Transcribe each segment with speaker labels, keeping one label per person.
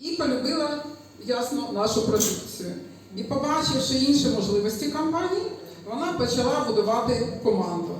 Speaker 1: і полюбила ясно нашу продукцію. І побачивши інші можливості компанії, вона почала будувати команду.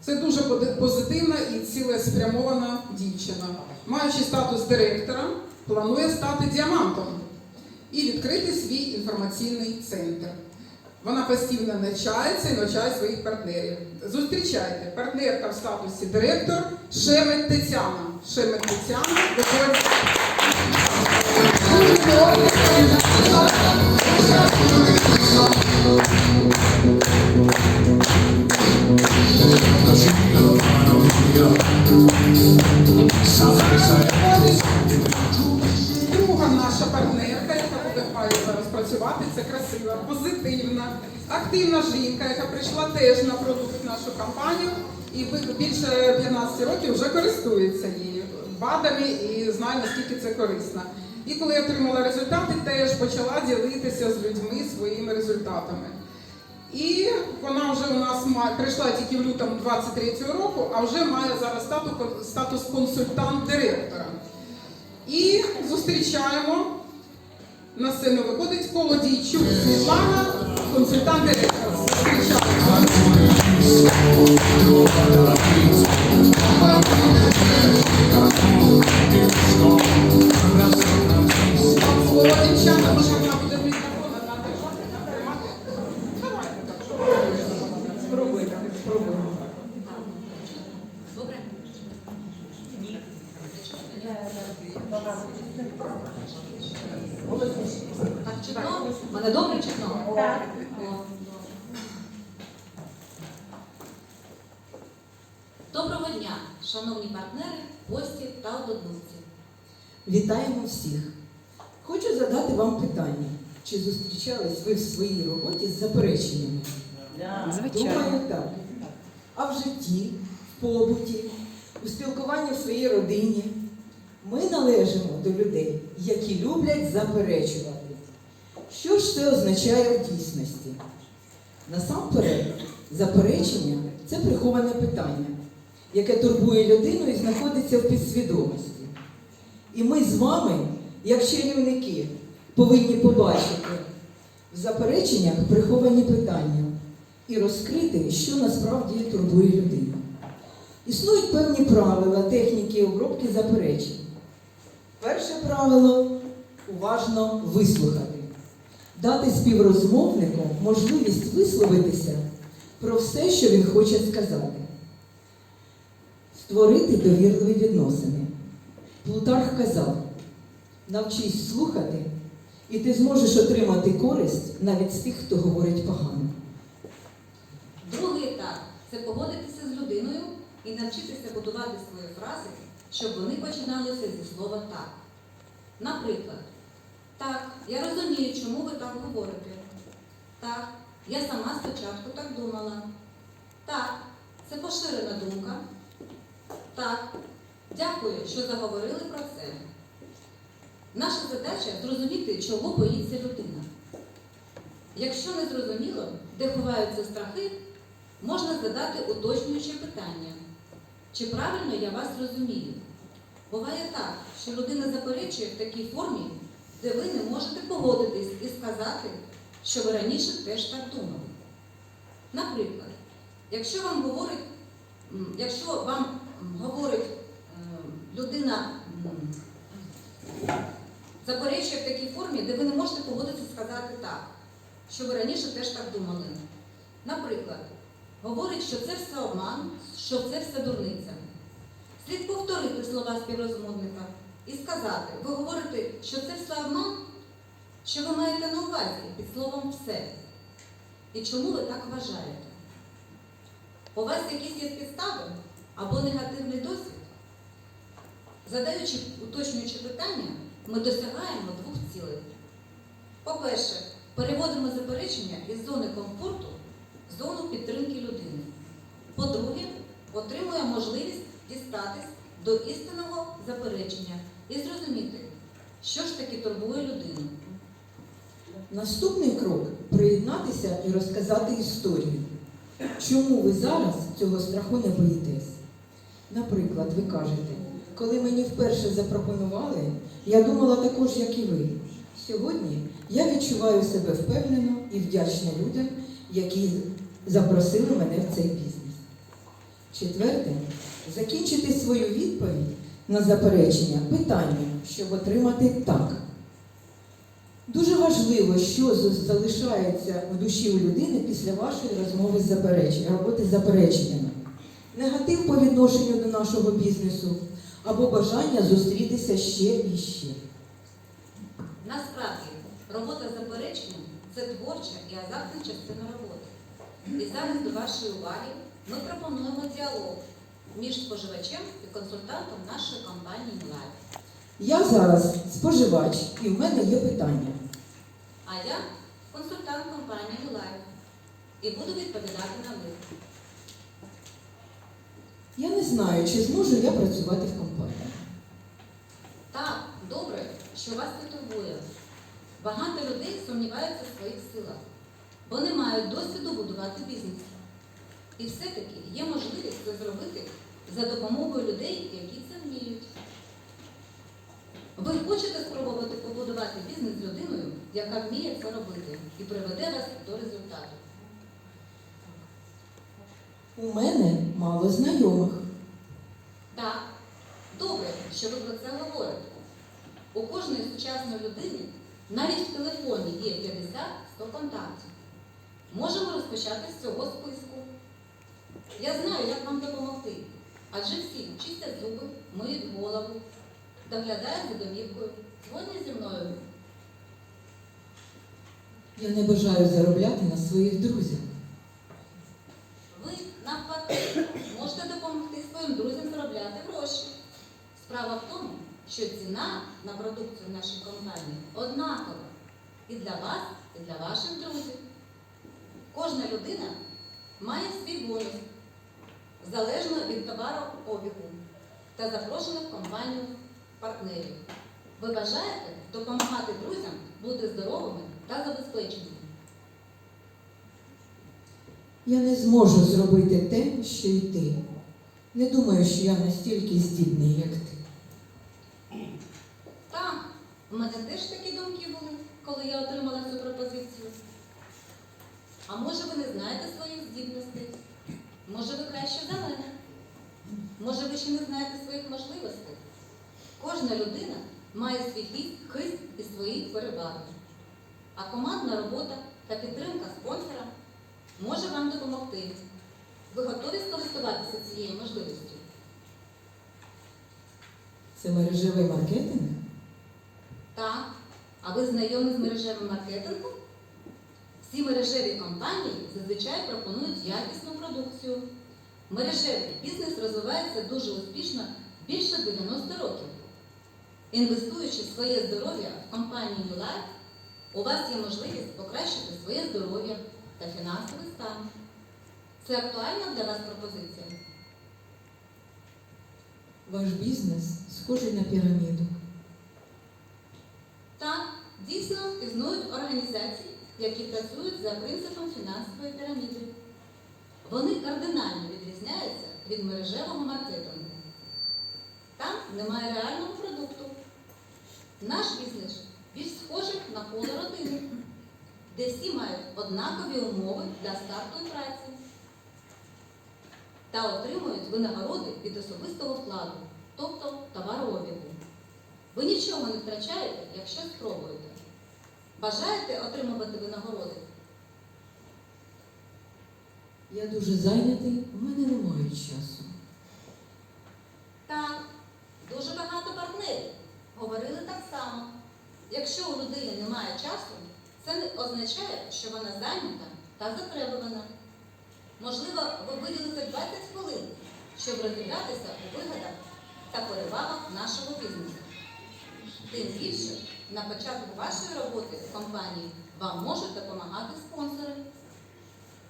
Speaker 1: Це дуже позитивна і цілеспрямована дівчина. Маючи статус директора, планує стати діамантом і відкрити свій інформаційний центр. Вона постійно навчається і навчає своїх партнерів. Зустрічайте партнерка в статусі директор Шемет Тетяна. Шемет Тетяна виходить. Друга наша партнерка, яка буде зараз працювати, це красива, позитивна, активна жінка, яка прийшла теж на продукт нашу компанію і більше 15 років вже користується її БАДами і знає, наскільки це корисно. І коли я отримала результати, теж почала ділитися з людьми своїми результатами. І вона вже у нас прийшла тільки в лютому 23-го року, а вже має зараз статус, статус консультант директора. І зустрічаємо на сцену виходить Колодійчук Світлана, консультант директора. Зустрічаємо.
Speaker 2: Доброго дня, шановні партнери, гості та однодумці.
Speaker 3: Вітаємо всіх. Хочу задати вам питання. Чи зустрічались ви в своїй роботі з запереченнями? Думаю, так. А в житті, в побуті, у спілкуванні в своїй родині ми належимо до людей, які люблять заперечувати. Що ж це означає в дійсності? Насамперед, заперечення це приховане питання, яке турбує людину і знаходиться в підсвідомості. І ми з вами, як чарівники, повинні побачити в запереченнях приховані питання і розкрити, що насправді турбує людину. Існують певні правила техніки обробки заперечень. Перше правило уважно вислухати, дати співрозмовнику можливість висловитися про все, що він хоче сказати, створити довірливі відносини. Плутарх казав: навчись слухати, і ти зможеш отримати користь навіть з тих, хто говорить погано.
Speaker 2: Другий етап це погодитися з людиною і навчитися будувати свої фрази, щоб вони починалися зі слова так. Наприклад, так, я розумію, чому ви так говорите. Так, я сама спочатку так думала. Так, це поширена думка. Так, дякую, що заговорили про це. Наша задача зрозуміти, чого боїться людина. Якщо не зрозуміло, де ховаються страхи, можна задати уточнююче питання. Чи правильно я вас розумію? Буває так, що людина заперечує в такій формі, де ви не можете погодитись і сказати, що ви раніше теж так думали. Наприклад, якщо вам говорить, якщо вам говорить людина заперечує в такій формі, де ви не можете погодитися сказати так, що ви раніше теж так думали. Наприклад, говорить, що це все обман, що це все дурниця. Слід повторити слова співрозмовника і сказати, ви говорите, що це все обман, що ви маєте на увазі під словом все. І чому ви так вважаєте? У вас якісь є підстави або негативний досвід? Задаючи уточнюючі питання, ми досягаємо двох цілей. По-перше, переводимо заперечення із зони комфорту в зону підтримки людини. По-друге, отримуємо можливість дістатись до істинного заперечення і зрозуміти, що ж таки турбує людину.
Speaker 3: Наступний крок приєднатися і розказати історію. Чому ви зараз цього страху не боїтесь? Наприклад, ви кажете, коли мені вперше запропонували, я думала також, як і ви. Сьогодні я відчуваю себе впевнено і вдячна людям, які запросили мене в цей бізнес. Четверте, закінчити свою відповідь на заперечення питанням, щоб отримати так. Дуже важливо, що залишається в душі у людини після вашої розмови з заперечень, роботи з запереченнями. Негатив по відношенню до нашого бізнесу або бажання зустрітися ще і ще.
Speaker 2: Насправді, робота з запереченням це творча і азартна частина роботи. І зараз до вашої уваги ми пропонуємо діалог між споживачем і консультантом нашої компанії Live.
Speaker 3: Я зараз споживач і в мене є питання.
Speaker 2: А я консультант компанії Live і буду відповідати на них.
Speaker 3: Я не знаю, чи зможу я працювати в компанії.
Speaker 2: Так, добре, що вас турбує. Багато людей сумніваються в своїх силах, бо не мають досвіду будувати бізнес. І все-таки є можливість це зробити за допомогою людей, які це вміють. Ви хочете спробувати побудувати бізнес з людиною, яка вміє це робити і приведе вас до результату.
Speaker 3: У мене мало знайомих.
Speaker 2: Так, добре, що ви про це говорите. У кожної сучасної людини навіть в телефоні є 50-100 контактів. Можемо розпочати з цього списку. Я знаю, як вам допомогти. Адже всі чистять зуби, миють голову, доглядають за домівкою, дзвонять зі мною.
Speaker 3: Я не бажаю заробляти на своїх друзях.
Speaker 2: Навпаки, можете допомогти своїм друзям заробляти гроші. Справа в тому, що ціна на продукцію нашої компанії однакова і для вас, і для ваших друзів. Кожна людина має свій бонус, залежно від товарообігу та запрошених компанію партнерів. Ви бажаєте допомагати друзям бути здоровими та забезпеченими.
Speaker 3: Я не зможу зробити те, що й ти. Не думаю, що я настільки здібний, як ти.
Speaker 2: Так, у мене теж такі думки були, коли я отримала цю пропозицію. А може ви не знаєте своїх здібностей? Може ви краще за мене? Може ви ще не знаєте своїх можливостей? Кожна людина має свій хист і свої переваги. А командна робота та підтримка спонсора може вам допомогти. Ви готові скористуватися цією можливістю?
Speaker 3: Це мережевий маркетинг?
Speaker 2: Так. А ви знайомі з мережевим маркетингом? Всі мережеві компанії зазвичай пропонують якісну продукцію. Мережевий бізнес розвивається дуже успішно більше 90 років. Інвестуючи своє здоров'я в компанію Life, у вас є можливість покращити своє здоров'я та фінансовий стан. Це актуальна для вас пропозиція?
Speaker 3: Ваш бізнес схожий на піраміду.
Speaker 2: Так, дійсно існують організації, які працюють за принципом фінансової піраміди. Вони кардинально відрізняються від мережевого маркетингу. Там немає реального продукту. Наш бізнес більш схожий на коло родини, де всі мають однакові умови для старту і праці та отримують винагороди від особистого вкладу, тобто товарообігу. Ви нічого не втрачаєте, якщо спробуєте. Бажаєте отримувати винагороди?
Speaker 3: Я дуже зайнятий, у мене немає часу.
Speaker 2: Так, дуже багато партнерів говорили так само. Якщо у людини немає часу, це означає, що вона зайнята та затребувана. Можливо, ви виділите 20 хвилин, щоб розібратися у вигадах та перевагах нашого бізнесу. Тим більше, на початку вашої роботи в компанії вам можуть допомагати спонсори.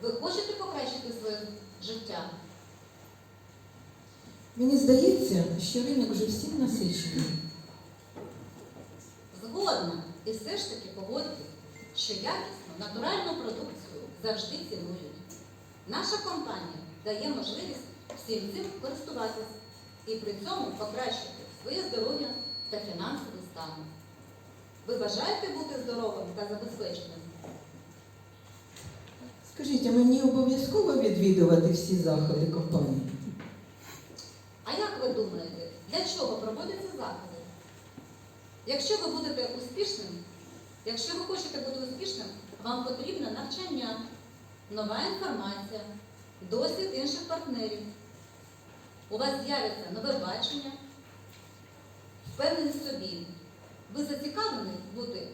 Speaker 2: Ви хочете покращити своє життя?
Speaker 3: Мені здається, що ринок вже всім насичений.
Speaker 2: Згодна. І все ж таки погодьтесь, що якісну натуральну продукцію завжди цінують. Наша компанія дає можливість всім цим користуватись і при цьому покращити своє здоров'я та фінансовий стан. Ви бажаєте бути здоровим та забезпеченим?
Speaker 3: Скажіть, а мені обов'язково відвідувати всі заходи компанії?
Speaker 2: А як ви думаєте, для чого проводяться заходи? Якщо ви будете успішним, якщо ви хочете бути успішним, вам потрібно навчання, нова інформація, досвід інших партнерів. У вас з'явиться нове бачення, впевненість собі. Ви зацікавлені бути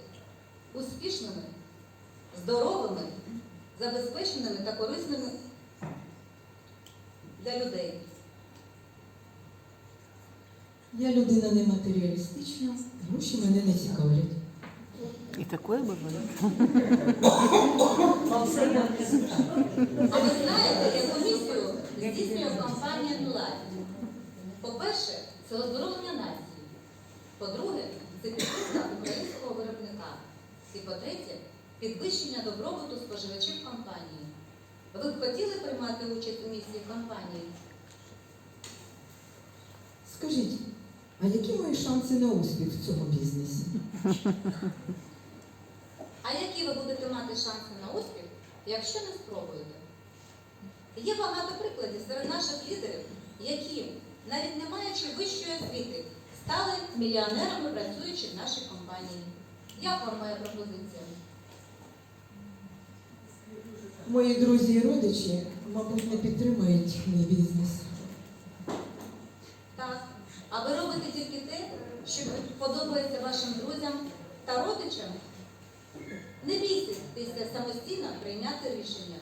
Speaker 2: успішними, здоровими, забезпеченими та корисними для людей.
Speaker 3: Я людина нематеріалістична, гроші мене не цікавлять.
Speaker 4: И такое бывает.
Speaker 2: А ви знаєте, яку місію здійснює компанія Nulife? По-перше, це оздоровлення нації. По-друге, це підтримка українського виробника. І по-третє, підвищення добробуту споживачів компанії. Ви б хотіли приймати участь у місії компанії?
Speaker 3: Скажіть, а які мої шанси на успіх в цьому бізнесі?
Speaker 2: А які ви будете мати шанси на успіх, якщо не спробуєте? Є багато прикладів серед наших лідерів, які, навіть не маючи вищої освіти, стали мільйонерами, працюючи в нашій компанії. Як вам моя пропозиція?
Speaker 3: Мої друзі і родичі, мабуть, не підтримують мій бізнес.
Speaker 2: Так. А ви робите тільки те, що подобається вашим друзям та родичам? Не бійтесь після самостійно прийняти рішення.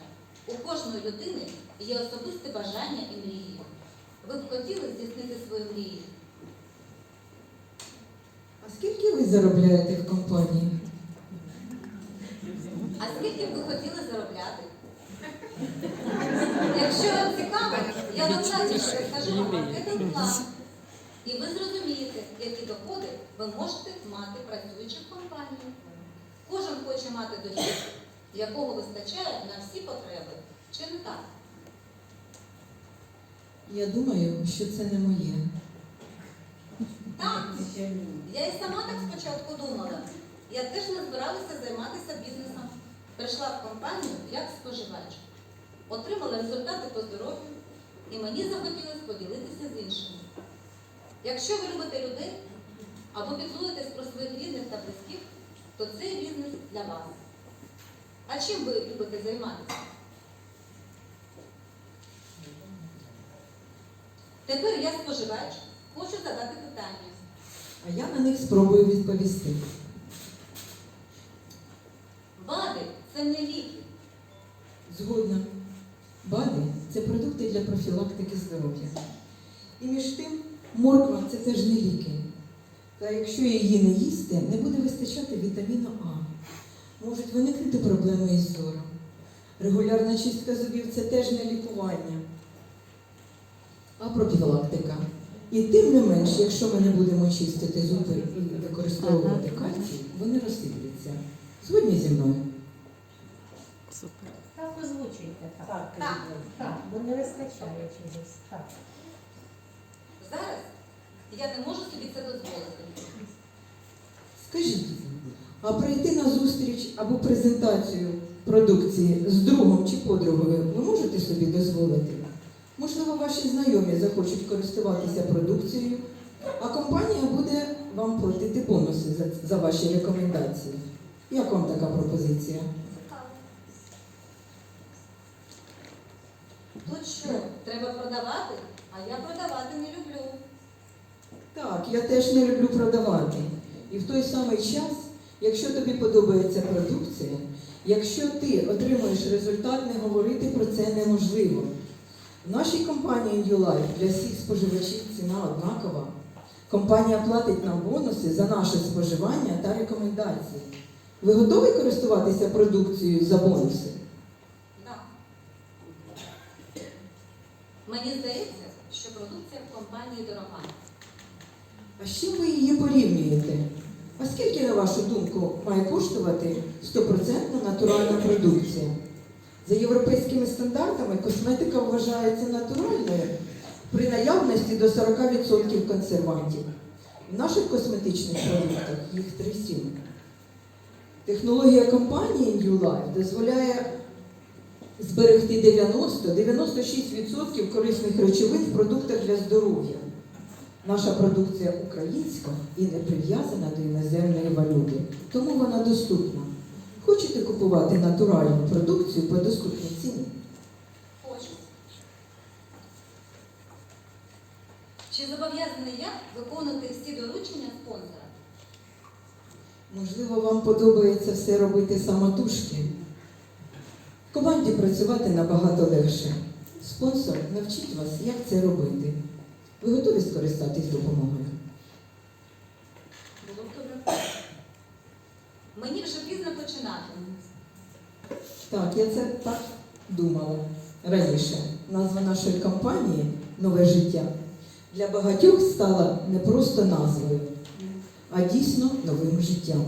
Speaker 2: У кожної людини є особисте бажання і мрії. Ви б хотіли здійснити свої мрії?
Speaker 3: А скільки ви заробляєте в компанії?
Speaker 2: А скільки б ви хотіли заробляти? Якщо вам цікаво, я докладніше розкажу вам маркетинг план. І ви зрозумієте, які доходи ви можете мати працюючи в компанії. Кожен хоче мати дохід, якого вистачає на всі потреби. Чи не так?
Speaker 3: Я думаю, що це не моє.
Speaker 2: Так. Я і сама так спочатку думала. Я теж не збиралася займатися бізнесом. Прийшла в компанію як споживач. Отримала результати по здоров'ю і мені захотілося поділитися з іншими. Якщо ви любите людей або піклуєтесь про своїх рідних та близьких, то цей бізнес для вас. А чим ви любите займатися? Тепер я споживач, хочу задати питання.
Speaker 3: А я на них спробую відповісти.
Speaker 2: БАДи це не ліки.
Speaker 3: Згодна. БАДи це продукти для профілактики здоров'я. І між тим, морква це теж не ліки. Та якщо її не їсти, не буде вистачати вітаміну А. Можуть виникнути проблеми із зором. Регулярна чистка зубів це теж не лікування, а профілактика. І тим не менш, якщо ми не будемо чистити зуби і використовувати кальцій, вони розсипляться. Згодні зі мною.
Speaker 4: Супер.
Speaker 5: Так озвучуйте, так.
Speaker 6: Так,
Speaker 2: Так.
Speaker 5: Так, бо не вистачає чогось. Так.
Speaker 2: Зараз я не можу собі це дозволити.
Speaker 3: Скажіть, а прийти на зустріч або презентацію продукції з другом чи подругою ви можете собі дозволити? Можливо, ваші знайомі захочуть користуватися продукцією, а компанія буде вам платити бонуси за, за ваші рекомендації. Як вам така пропозиція?
Speaker 2: Тут що, треба продавати, а я продавати не люблю.
Speaker 3: Так, я теж не люблю продавати. І в той самий час, якщо тобі подобається продукція, якщо ти отримуєш результат, не говорити про це неможливо. В нашій компанії Life для всіх споживачів ціна однакова. Компанія платить нам бонуси за наше споживання та рекомендації. Ви готові користуватися продукцією за бонуси?
Speaker 2: Так. Мені здається, що продукція в компанії дорога.
Speaker 3: А з чим ви її порівнюєте? А скільки, на вашу думку, має коштувати 100% натуральна продукція? За європейськими стандартами косметика вважається натуральною при наявності до 40% консервантів. В наших косметичних продуктах їх три сіми. Технологія компанії New Life дозволяє зберегти 90-96% корисних речовин в продуктах для здоров'я. Наша продукція українська і не прив'язана до іноземної валюти, тому вона доступна. Хочете купувати натуральну продукцію по доступній ціні?
Speaker 2: Хочу. Чи зобов'язаний я виконувати всі доручення спонсора?
Speaker 3: Можливо, вам подобається все робити самотужки. В команді працювати набагато легше. Спонсор навчить вас, як це робити. Ви готові скористатись допомогою?
Speaker 2: Було б добре. Мені вже пізно починати.
Speaker 3: Так, я це так думала раніше. Назва нашої компанії Нове життя для багатьох стала не просто назвою, а дійсно новим життям.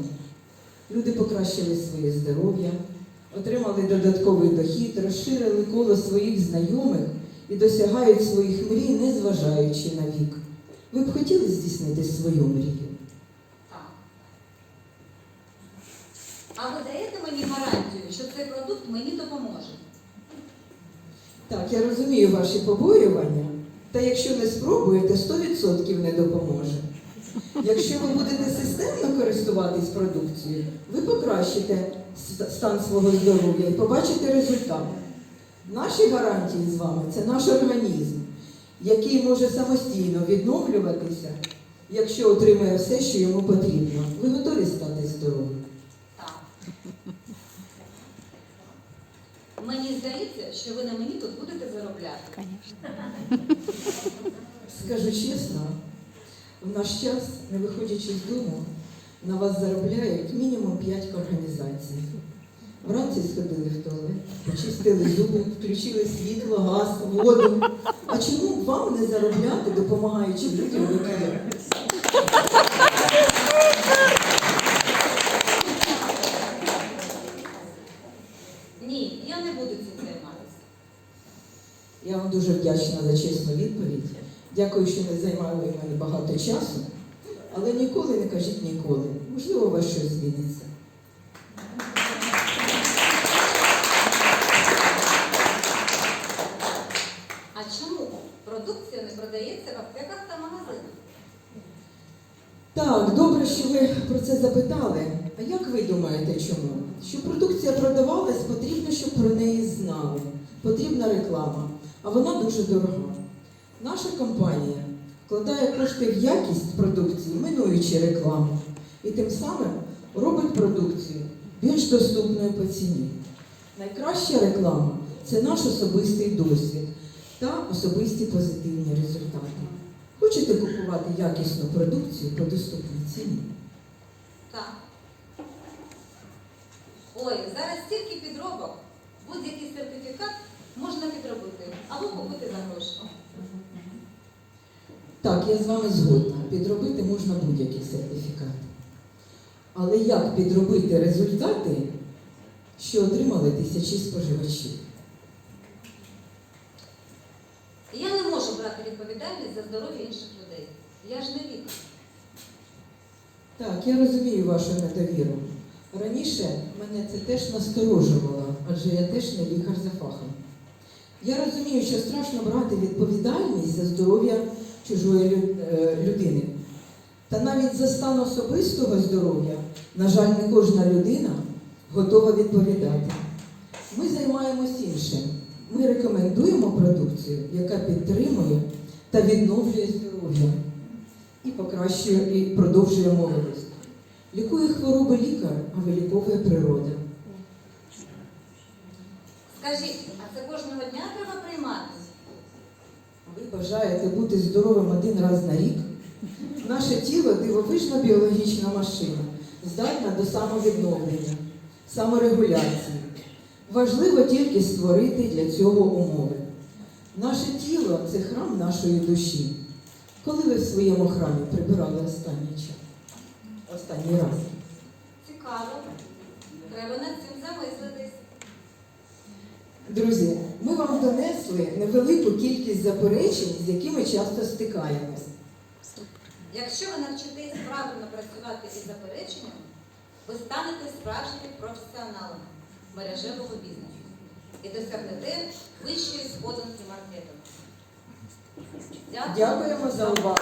Speaker 3: Люди покращили своє здоров'я, отримали додатковий дохід, розширили коло своїх знайомих і досягають своїх мрій, незважаючи на вік. Ви б хотіли здійснити свою мрію?
Speaker 2: Так. А ви даєте мені гарантію, що цей продукт мені допоможе?
Speaker 3: Так, я розумію ваші побоювання, та якщо не спробуєте, 100% не допоможе. Якщо ви будете системно користуватись продукцією, ви покращите стан свого здоров'я і побачите результат. Наші гарантії з вами це наш організм, який може самостійно відновлюватися, якщо отримує все, що йому потрібно. Ви готові стати здоровим?
Speaker 2: Так. Мені здається, що ви на мені тут будете заробляти.
Speaker 4: Конечно.
Speaker 3: Скажу чесно, в наш час, не виходячи з дому, на вас заробляють мінімум 5 організацій. Вранці сходили в туалет, почистили зуби, включили світло, газ, воду. А чому б вам не заробляти, допомагаючи людям, які?
Speaker 2: Ні, я не буду цим займатися.
Speaker 3: Я вам дуже вдячна за чесну відповідь. Дякую, що не займали мене багато часу. Але ніколи не кажіть ніколи. Можливо, у вас щось зміниться.
Speaker 2: А чому продукція не продається в аптеках та магазинах?
Speaker 3: Так, добре, що ви про це запитали. А як ви думаєте, чому? Щоб продукція продавалась, потрібно, щоб про неї знали. Потрібна реклама, а вона дуже дорога. Наша компанія вкладає кошти в якість продукції, минуючи рекламу, і тим самим робить продукцію більш доступною по ціні. Найкраща реклама це наш особистий досвід та особисті позитивні результати. Хочете купувати якісну продукцію по доступній ціні?
Speaker 2: Так. Ой, зараз стільки підробок. Будь-який сертифікат можна підробити або купити за гроші.
Speaker 3: Так, я з вами згодна. Підробити можна будь-який сертифікат. Але як підробити результати, що отримали тисячі споживачів?
Speaker 2: Я не можу брати відповідальність за здоров'я інших людей. Я ж не лікар.
Speaker 3: Так, я розумію вашу недовіру. Раніше мене це теж насторожувало, адже я теж не лікар за фахом. Я розумію, що страшно брати відповідальність за здоров'я чужої е, людини. Та навіть за стан особистого здоров'я, на жаль, не кожна людина готова відповідати. Ми займаємось іншим. Ми рекомендуємо продукцію, яка підтримує та відновлює здоров'я і покращує і продовжує молодість. Лікує хвороби лікар, а виліковує природа.
Speaker 2: Скажіть, а це кожного дня треба приймати?
Speaker 3: Ви бажаєте бути здоровим один раз на рік? Наше тіло дивовижна біологічна машина, здатна до самовідновлення, саморегуляції. Важливо тільки створити для цього умови. Наше тіло це храм нашої душі. Коли ви в своєму храмі прибирали останній час? Останній раз.
Speaker 2: Цікаво. Треба над цим замислитись.
Speaker 3: Друзі, ми вам донесли невелику кількість заперечень, з якими часто стикаємось.
Speaker 2: Якщо ви навчитесь правильно працювати із запереченням, ви станете справжніми професіоналами мережевого бізнесу і досягнете вищої сходинки маркетингу.
Speaker 3: Дякуємо за увагу.